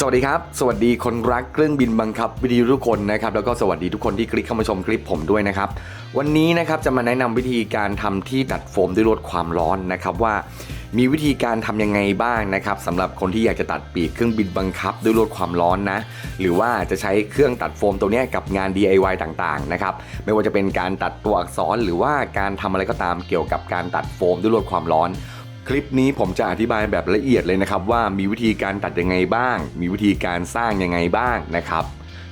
สวัสดีครับ สวัสดีคนรักเครื่องบินบังคับวิดีโอทุกคนนะครับแล้วก็สวัสดีทุกคนที่คลิกเข้ามาชมคลิปผมด้วยนะครับ วันนี้นะครับจะมาแนะนำวิธีการทำที่ตัดโฟมด้วยลดความร้อนนะครับว่า มีวิธีการทำยังไงบ้างนะครับสำหรับคนที่อยากจะตัดปีกเครื่องบินบังคับด้วยลดความร้อนนะ หรือว่าจะใช้เครื่องตัดโฟมตัวนี้กับงาน DIY ต่างๆนะครับไม่ว่าจะเป็นการตัดตัวอักษรหรือว่าการทำอะไรก็ตามเกี่ยวกับการตัดโฟมด้วยลดความร้อน คลิปนี้ผมจะอธิบายแบบละเอียดเลยนะครับ ว่ามีวิธีการตัดยังไงบ้าง มีวิธีการสร้างยังไงบ้างนะครับ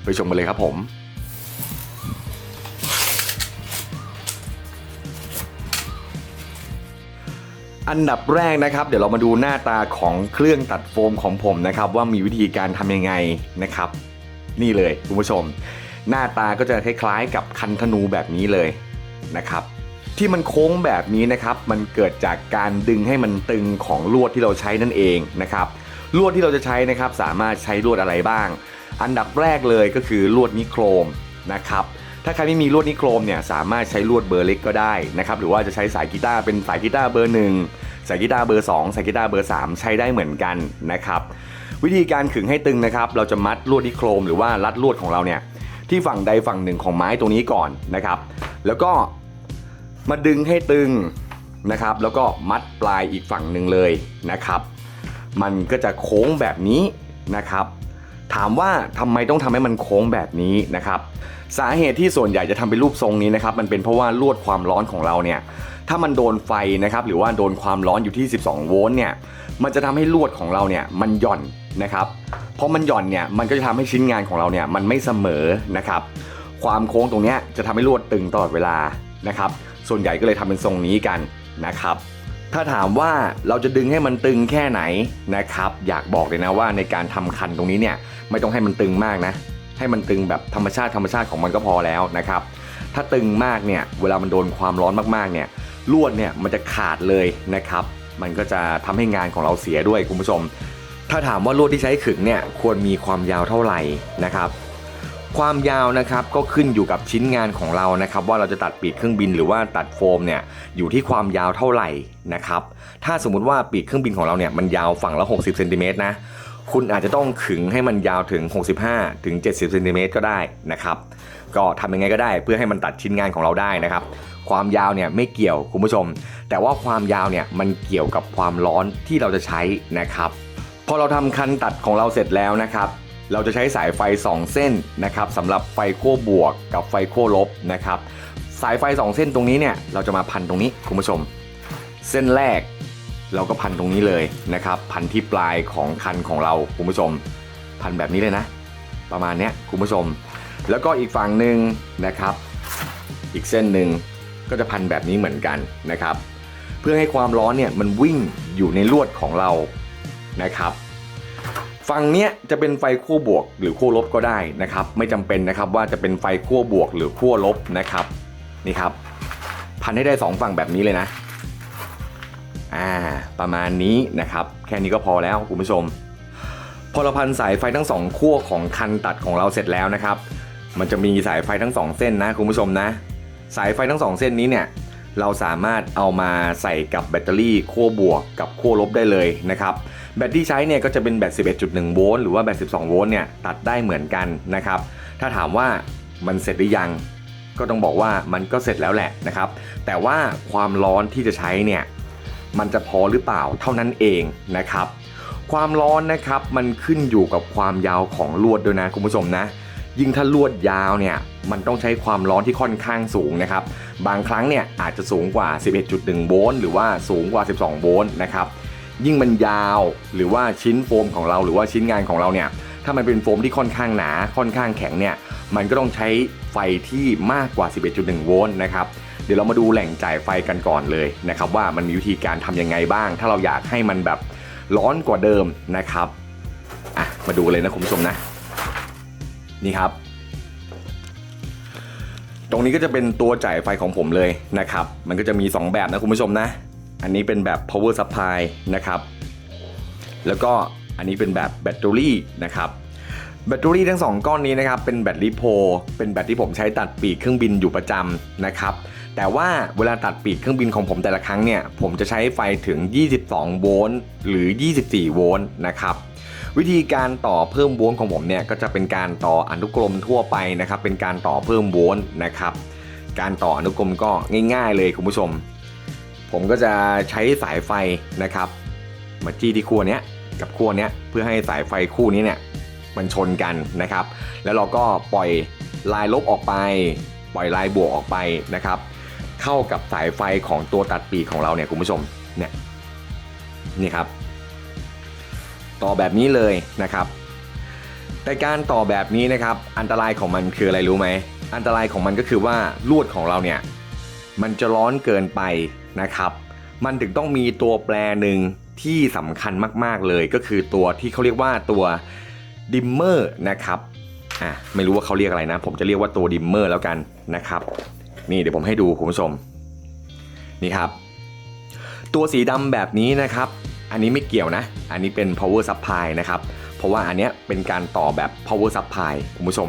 ไปชมกันเลยครับผมอันดับแรกนะครับ เดี๋ยวเรามาดูหน้าตาของเครื่องตัดโฟมของผมนะครับ ว่ามีวิธีการทำยังไงนะครับ นี่เลยคุณผู้ชม หน้าตาก็จะคล้ายๆกับคันธนูแบบนี้เลยนะครับ ที่มันโค้งแบบนี้นะครับ มันเกิดจากการดึงให้มันตึงของลวดที่เราใช้นั่นเองนะครับ ลวดที่เราจะใช้นะครับ สามารถใช้ลวดอะไรบ้าง อันดับแรกเลยก็คือลวดนิโครมนะครับถ้าใครไม่มีลวดนิโครมเนี่ยสามารถใช้ลวดเบอร์เล็กก็ได้นะครับหรือว่าจะใช้สายกีตาร์เป็นสายกีตาร์เบอร์หนึ่งสายกีตาร์เบอร์สองสายกีตาร์เบอร์สามใช้ได้เหมือนกันนะครับวิธีการขึงให้ตึงนะครับเราจะมัดลวดนิโครมหรือว่ารัดลวดของเราเนี่ยที่ฝั่งใดฝั่งหนึ่งของไม้ตรงนี้ก่อนนะครับแล้วก็ มาดึงให้ตึงนะครับ แล้วก็มัดปลายอีกฝั่งหนึ่งเลยนะครับ มันก็จะโค้งแบบนี้นะครับ ถามว่าทำไมต้องทำให้มันโค้งแบบนี้นะครับ สาเหตุที่ส่วนใหญ่จะทำเป็นรูปทรงนี้นะครับ มันเป็นเพราะว่าลวดความร้อนของเราเนี่ยถ้ามันโดนไฟนะครับหรือว่าโดนความร้อนอยู่ที่ 12 โวลต์เนี่ยมันจะทำให้ลวดของเราเนี่ยมันหย่อนนะครับเพราะมันหย่อนเนี่ยมันก็จะทำให้ชิ้นงานของเราเนี่ยมันไม่เสมอนะครับ ความโค้งตรงนี้จะทำให้ลวดตึงตลอดเวลานะครับ ส่วนใหญ่ก็เลยทำเป็นทรงนี้กันนะครับ ถ้าถามว่าเราจะดึงให้มันตึงแค่ไหนนะครับ อยากบอกเลยนะว่าในการทำคันตรงนี้เนี่ยไม่ต้องให้มันตึงมากนะ ให้มันตึงแบบธรรมชาติธรรมชาติของมันก็พอแล้วนะครับ ถ้าตึงมากเนี่ยเวลามันโดนความร้อนมากๆเนี่ยลวดเนี่ยมันจะขาดเลยนะครับ มันก็จะทำให้งานของเราเสียด้วยคุณผู้ชม ถ้าถามว่าลวดที่ใช้ขึงเนี่ยควรมีความยาวเท่าไหร่นะครับ ความยาวนะครับก็ขึ้นอยู่กับชิ้นงานของเรานะครับ ว่าเราจะตัดปีกเครื่องบินหรือว่าตัดโฟมเนี่ยอยู่ที่ความยาวเท่าไหร่นะครับถ้าสมมุติว่าปีกเครื่องบินของเราเนี่ยมันยาวฝั่งละ 60เซนติเมตรนะคุณอาจจะต้องขึงให้มันยาวถึง 65 ถึง 70เซนติเมตรก็ได้นะครับก็ทำยังไงก็ได้เพื่อให้มันตัดชิ้นงานของเราได้นะครับความยาวเนี่ยไม่เกี่ยวคุณผู้ชม แต่ว่าความยาวเนี่ยมันเกี่ยวกับความร้อนที่เราจะใช้นะครับพอเราทำคันตัดของเราเสร็จแล้วนะครับ เราจะใช้สายไฟ 2 เส้นนะครับสำหรับไฟขั้วบวกกับไฟขั้วลบนะครับสายไฟ 2 เส้นตรงนี้เนี่ยเราจะมาพันตรงนี้คุณผู้ชม เส้นแรกเราก็พันตรงนี้เลยนะครับ พันที่ปลายของคันของเราคุณผู้ชม พันแบบนี้เลยนะ ประมาณเนี้ยคุณผู้ชม แล้วก็อีกฝั่งหนึ่งนะครับ อีกเส้นหนึ่งก็จะพันแบบนี้เหมือนกันนะครับ เพื่อให้ความร้อนเนี่ยมันวิ่งอยู่ในลวดของเรานะครับ ฝั่งเนี้ยจะเป็นไฟขั้วบวกหรือขั้วลบก็ได้นะครับ ไม่จำเป็นนะครับว่าจะเป็นไฟขั้วบวกหรือขั้วลบนะครับนี่ครับ พันให้ได้สองฝั่งแบบนี้เลยนะอ่าประมาณนี้นะครับ แค่นี้ก็พอแล้วคุณผู้ชม พอเราพันสายไฟทั้งสองขั้วของคันตัดของเราเสร็จแล้วนะครับ มันจะมีสายไฟทั้งสองเส้นนะคุณผู้ชมนะ สายไฟทั้งสองเส้นนี้เนี่ยเราสามารถเอามาใส่กับแบตเตอรี่ขั้วบวกกับขั้วลบได้เลยนะครับ แบตที่ใช้เนี่ยก็จะเป็นแบต 11.1 โวลต์หรือว่าแบต 12 โวลต์เนี่ยตัดได้เหมือนกันนะครับ ถ้าถามว่ามันเสร็จหรือยัง ก็ต้องบอกว่ามันก็เสร็จแล้วแหละนะครับ แต่ว่าความร้อนที่จะใช้เนี่ยมันจะพอหรือเปล่าเท่านั้นเองนะครับ ความร้อนนะครับมันขึ้นอยู่กับความยาวของลวดด้วยนะคุณผู้ชมนะยิ่งถ้าลวดยาวเนี่ยมันต้องใช้ความร้อนที่ค่อนข้างสูงนะครับ บางครั้งเนี่ยอาจจะสูงกว่า 11.1 โวลต์หรือว่าสูงกว่า 12 โวลต์นะครับ ยิ่งมันยาว หรือว่าชิ้นโฟมของเราหรือว่าชิ้นงานของเราเนี่ยถ้ามันเป็นโฟมที่ค่อนข้างหนาค่อนข้างแข็งเนี่ยมันก็ต้องใช้ไฟที่มากกว่า 11.1 โวลต์นะครับเดี๋ยวเรามาดูแหล่งจ่ายไฟกันก่อนเลยนะครับว่ามันมีวิธีการทำยังไงบ้าง ถ้าเราอยากให้มันแบบร้อนกว่าเดิมนะครับอะมาดูเลยนะคุณผู้ชมนะ นี่ครับ ตรงนี้ก็จะเป็นตัวจ่ายไฟของผมเลยนะครับ มันก็จะมี 2 แบบนะคุณผู้ชมนะ อันนี้เป็นแบบ power supply นะครับ แล้วก็อันนี้เป็นแบบแบตเตอรี่นะครับ แบตเตอรี่ทั้ง 2 ก้อนนี้นะครับ เป็นแบตลิโพ เป็นแบตที่ผมใช้ตัดปีกเครื่องบินอยู่ประจำนะครับ แต่ว่าเวลาตัดปีกเครื่องบินของผมแต่ละครั้งเนี่ย ผมจะใช้ไฟถึง 22 โวลต์หรือ 24 โวลต์นะครับวิธีการต่อเพิ่มโวลต์ของผมเนี่ยก็จะเป็นการต่ออนุกรมทั่วไปนะครับ เป็นการต่อเพิ่มโวลต์นะครับ การต่ออนุกรมก็ง่าย ๆ เลยคุณผู้ชม ผมก็จะใช้สายไฟนะครับ มาจี้ที่ขั้วเนี้ยกับขั้วเนี้ยเพื่อให้สายไฟคู่นี้เนี่ยมันชนกันนะครับ แล้วเราก็ปล่อยลายลบออกไป ปล่อยลายบวกออกไปนะครับ เข้ากับสายไฟของตัวตัดปีกของเราเนี่ยคุณผู้ชมเนี่ยนี่ครับ ต่อแบบนี้เลยนะครับ แต่การต่อแบบนี้นะครับ อันตรายของมันคืออะไรรู้ไหมอันตรายของมันก็คือว่าลวดของเราเนี่ยมันจะร้อนเกินไป นะครับ มันถึงต้องมีตัวแปรหนึ่งที่สำคัญมากๆเลยก็คือตัวที่เขาเรียกว่าตัวดิมเมอร์นะครับอะไม่รู้ว่าเขาเรียกอะไรนะ ผมจะเรียกว่าตัวดิมเมอร์แล้วกันนะครับ นี่เดี๋ยวผมให้ดูคุณผู้ชมนี่ครับ ตัวสีดำแบบนี้นะครับ อันนี้ไม่เกี่ยวนะ อันนี้เป็น power supply นะครับเพราะว่าอันเนี้ยเป็นการต่อแบบ power supply คุณผู้ชม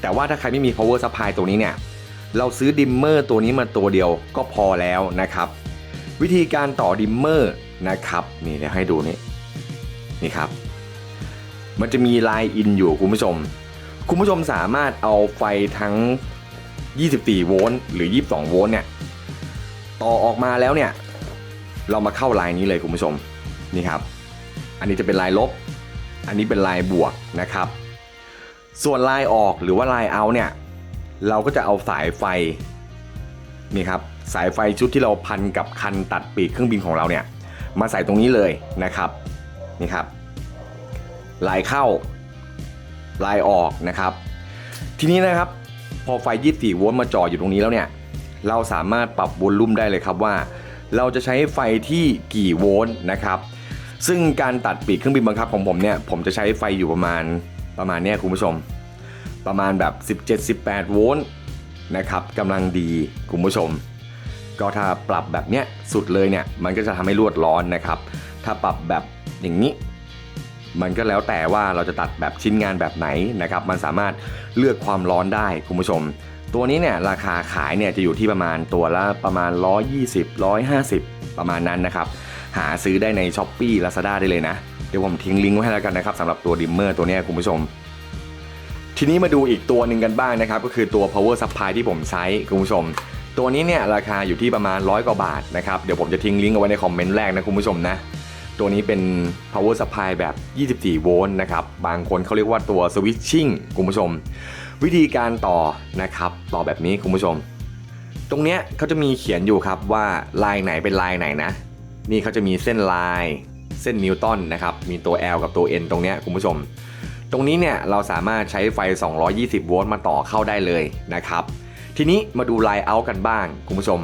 แต่ว่าถ้าใครไม่มี power supply ตัวนี้เนี่ยเราซื้อดิมเมอร์ตัวนี้มาตัวเดียวก็พอแล้วนะครับ วิธีการต่อดิมเมอร์นะครับนี่เดี๋ยวให้ดูนี่นี่ครับ มันจะมีไลน์อินอยู่คุณผู้ชม คุณผู้ชมสามารถเอาไฟทั้ง 24 โวลต์หรือ 22 โวลต์เนี่ยต่อออกมาแล้วเนี่ยเรามาเข้าไลน์นี้เลยคุณผู้ชมนี่ครับ อันนี้จะเป็นลายลบ อันนี้เป็นลายบวกนะครับ ส่วนลายออกหรือว่าลายเอาเนี่ยเราก็จะเอาสายไฟนี่ครับ สายไฟชุดที่เราพันกับคันตัดปีกเครื่องบินของเราเนี่ยมาใส่ตรงนี้เลยนะครับนี่ครับลายเข้าลายออกนะครับ ทีนี้นะครับพอไฟ 24 โวลต์มาจ่ออยู่ตรงนี้แล้วเนี่ยเราสามารถปรับวอลลุ่มได้เลยครับว่า เราจะใช้ไฟที่กี่โวลต์นะครับ ซึ่งการตัดปีกเครื่องบินบังคับของผมเนี่ยผมจะใช้ไฟอยู่ประมาณประมาณเนี้ยคุณผู้ชม ประมาณแบบ 17-18 โวลต์นะครับกำลังดีคุณผู้ชม ก็ถ้าปรับแบบเนี้ยสุดเลยเนี่ยมันก็จะทำให้ลวดร้อนนะครับ ถ้าปรับแบบอย่างนี้ มันก็แล้วแต่ว่าเราจะตัดแบบชิ้นงานแบบไหนนะครับมันสามารถเลือกความร้อนได้คุณผู้ชม ตัวนี้เนี่ยราคาขายเนี่ยจะอยู่ที่ประมาณตัวละประมาณ 120 150 ประมาณนั้นนะครับหาซื้อได้ใน s h อ p e e Lazada ได้เลยนะ เดี๋ยวผมทิ้งลิงก์ไว้ให้แล้วกันนะครับสำหรับตัวดิมเมอร์ตัวนี้คุณผู้ชม ทีนี้มาดูอีกตัวหนึ่งกันบ้างนะครับ ก็คือตัว power supply ที่ผมใช้คุณผู้ชม ตัวนี้เนี่ยราคาอยู่ที่ประมาณร้อยกว่าบาทนะครับ เดี๋ยวผมจะทิ้งลิงก์เอาไว้ในคอมเมนต์แรกนะคุณผู้ชมนะ ตัวนี้เป็น power supply แบบ 24 โวลต์นะครับ บางคนเขาเรียกว่าตัว switching คุณผู้ชม วิธีการต่อนะครับ ต่อแบบนี้คุณผู้ชม ตรงเนี้ยเขาจะมีเขียนอยู่ครับว่าลายไหนเป็นลายไหนนะ นี่เขาจะมีเส้นลาย เส้นนิวตันนะครับ มีตัว L กับตัว N ตรงเนี้ยคุณผู้ชม ตรงนี้เนี่ยเราสามารถใช้ไฟ 220 โวลต์มาต่อเข้าได้เลยนะครับ ทีนี้มาดูไลน์เอากันบ้างคุณผู้ชม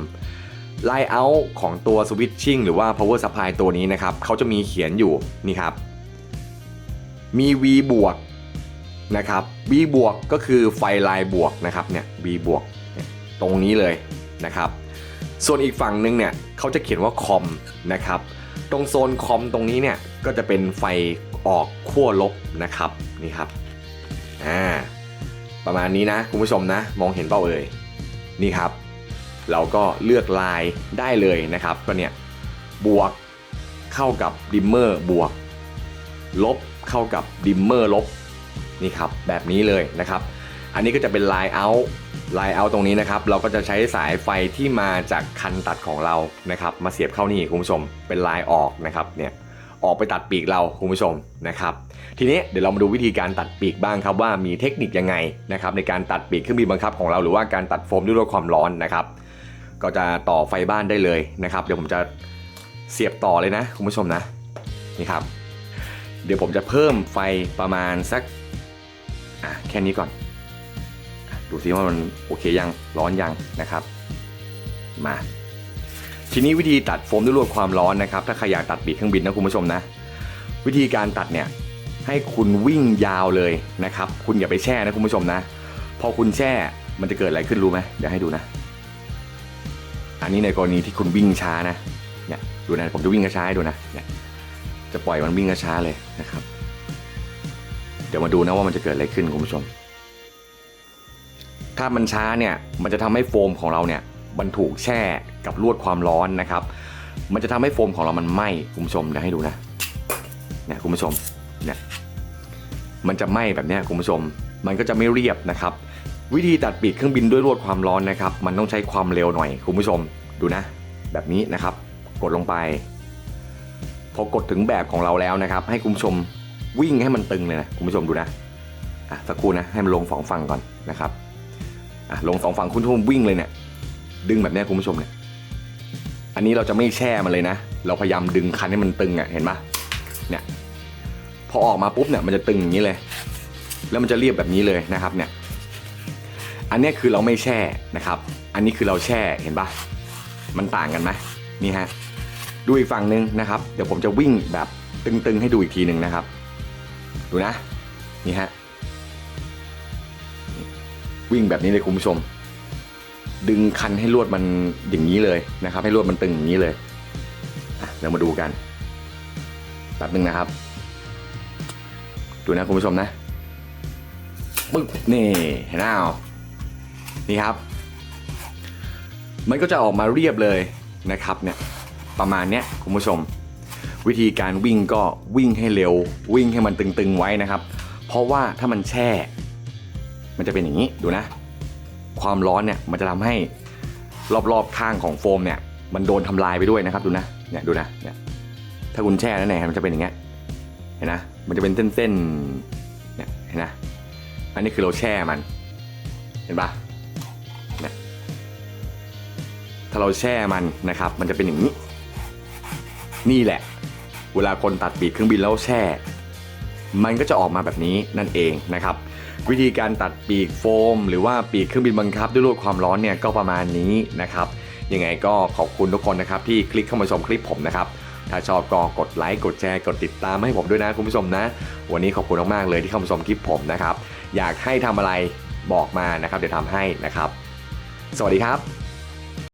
ไลน์เอาของตัว Switching หรือว่า Power Supply ตัวนี้นะครับเขาจะมีเขียนอยู่นี่ครับ มี V บวกนะครับ V บวกก็คือไฟลายบวกนะครับเนี่ย V บวกตรงนี้เลยนะครับ ส่วนอีกฝั่งหนึงเนี่ยเขาจะเขียนว่าคอมนะครับ ตรงโซนคอมตรงนี้เนี่ยก็จะเป็นไฟออกขั้วลบนะครับนี่ครับอ่า ประมาณนี้นะคุณผู้ชมนะ มองเห็นเปล่าเอ่ยนี่ครับ เราก็เลือกลายได้เลยนะครับ ก็เนี่ยบวกเข้ากับดิมเมอร์บวก ลบเข้ากับดิมเมอร์ลบนี่ครับแบบนี้เลยนะครับ อันนี้ก็จะเป็นไลายเอาไลายเอาตรงนี้นะครับ เราก็จะใช้สายไฟที่มาจากคันตัดของเรานะครับ มาเสียบเข้านี่คุณผู้ชมเป็นไลายออกนะครับเนี่ย ออกไปตัดปีกเราคุณผู้ชมนะครับทีนี้เดี๋ยวเรามาดูวิธีการตัดปีกบ้างครับว่ามีเทคนิคยังไงนะครับในการตัดปีกเครื่องบินบังคับของเราหรือว่าการตัดโฟมด้วยลดความร้อนนะครับ ก็จะต่อไฟบ้านได้เลยนะครับ เดี๋ยวผมจะเสียบต่อเลยนะคุณผู้ชมนะนี่ครับ เดี๋ยวผมจะเพิ่มไฟประมาณสักอะแค่นี้ก่อน ดูซิว่ามันโอเคยังร้อนยังนะครับ มา ทีนี้วิธีตัดโฟมด้วยลวดความร้อนนะครับ ถ้าใครอยากตัดปีกเครื่องบินนะคุณผู้ชมนะ วิธีการตัดเนี่ยให้คุณวิ่งยาวเลยนะครับ คุณอย่าไปแช่นะคุณผู้ชมนะ พอคุณแช่มันจะเกิดอะไรขึ้นรู้ไหมเดี๋ยวให้ดูนะ อันนี้ในกรณีที่คุณวิ่งช้านะเนี่ยดูนะผมจะวิ่งช้าให้ดูนะเนี่ยจะปล่อยมันวิ่งช้าเลยนะครับ เดี๋ยวมาดูนะว่ามันจะเกิดอะไรขึ้นคุณผู้ชม ถ้ามันช้าเนี่ยมันจะทำให้โฟมของเราเนี่ย มันถูกแช่กับลวดความร้อนนะครับ มันจะทำให้โฟมของเรามันไหม้คุณผู้ชมเดี๋ยวให้ดูนะเนี่ยคุณผู้ชมเนี่ยมันจะไหม้แบบนี้คุณผู้ชม มันก็จะไม่เรียบนะครับ วิธีตัดปีกเครื่องบินด้วยลวดความร้อนนะครับ มันต้องใช้ความเร็วหน่อยคุณผู้ชมดูนะ แบบนี้นะครับ กดลงไป พอกดถึงแบบของเราแล้วนะครับ ให้คุณผู้ชมวิ่งให้มันตึงเลยนะคุณผู้ชมดูนะอะสักครู่นะให้มันลงสองฝั่งก่อนนะครับอะลงสองฝั่งคุณผู้ชมวิ่งเลยเนี่ย ดึงแบบนี้คุณผู้ชมเนี่ย อันนี้เราจะไม่แช่มันเลยนะ เราพยายามดึงคันให้มันตึงอะ เห็นปะเนี่ย พอออกมาปุ๊บเนี่ยมันจะตึงอย่างนี้เลย แล้วมันจะเรียบแบบนี้เลยนะครับ เนี่ย อันนี้คือเราไม่แช่นะครับ อันนี้คือเราแช่ เห็นปะมันต่างกันไหมนี่ฮะ ดูอีกฝั่งหนึ่งนะครับ เดี๋ยวผมจะวิ่งแบบตึงๆให้ดูอีกทีหนึ่งนะครับ ดูนะ นี่ฮะ วิ่งแบบนี้เลยคุณผู้ชม ดึงคันให้ลวดมันอย่างนี้เลยนะครับ ให้ลวดมันตึงอย่างนี้เลยเดี๋ยวมาดูกันแป๊บนึงนะครับ ดูนะคุณผู้ชมนะปึ๊บนี่เห็นไหมเอานี่ครับ มันก็จะออกมาเรียบเลยนะครับเนี่ยประมาณเนี้ยคุณผู้ชม วิธีการวิ่งก็วิ่งให้เร็ว วิ่งให้มันตึงๆไว้นะครับ เพราะว่าถ้ามันแช่ มันจะเป็นอย่างนี้ดูนะ ความร้อนเนี่ยมันจะทำให้รอบๆข้างของโฟมเนี่ยมันโดนทำลายไปด้วยนะครับดูนะเนี่ยดูนะเนี่ยถ้าคุณแช่นั่นแหละมันจะเป็นอย่างเงี้ยเห็นนะมันจะเป็นเส้นๆเนี่ยเห็นนะอันนี้คือเราแช่มัน เห็นปะเนี่ยถ้าเราแช่มันนะครับ มันจะเป็นอย่างนี้ นี่แหละ เวลาคนตัดปีกเครื่องบินแล้วแช่ มันก็จะออกมาแบบนี้นั่นเองนะครับวิธีการตัดปีกโฟม หรือว่าปีกเครื่องบินบังคับด้วยลวดความร้อนเนี่ยก็ประมาณนี้นะครับยังไงก็ขอบคุณทุกคนนะครับที่คลิกเข้ามาชมคลิปผมนะครับถ้าชอบก็กดไลค์กดแชร์กดติดตามให้ผมด้วยนะคุณผู้ชมนะ วันนี้ขอบคุณมากๆเลยที่เข้ามาชมคลิปผมนะครับอยากให้ทำอะไรบอกมานะครับเดี๋ยวทำให้นะครับ สวัสดีครับ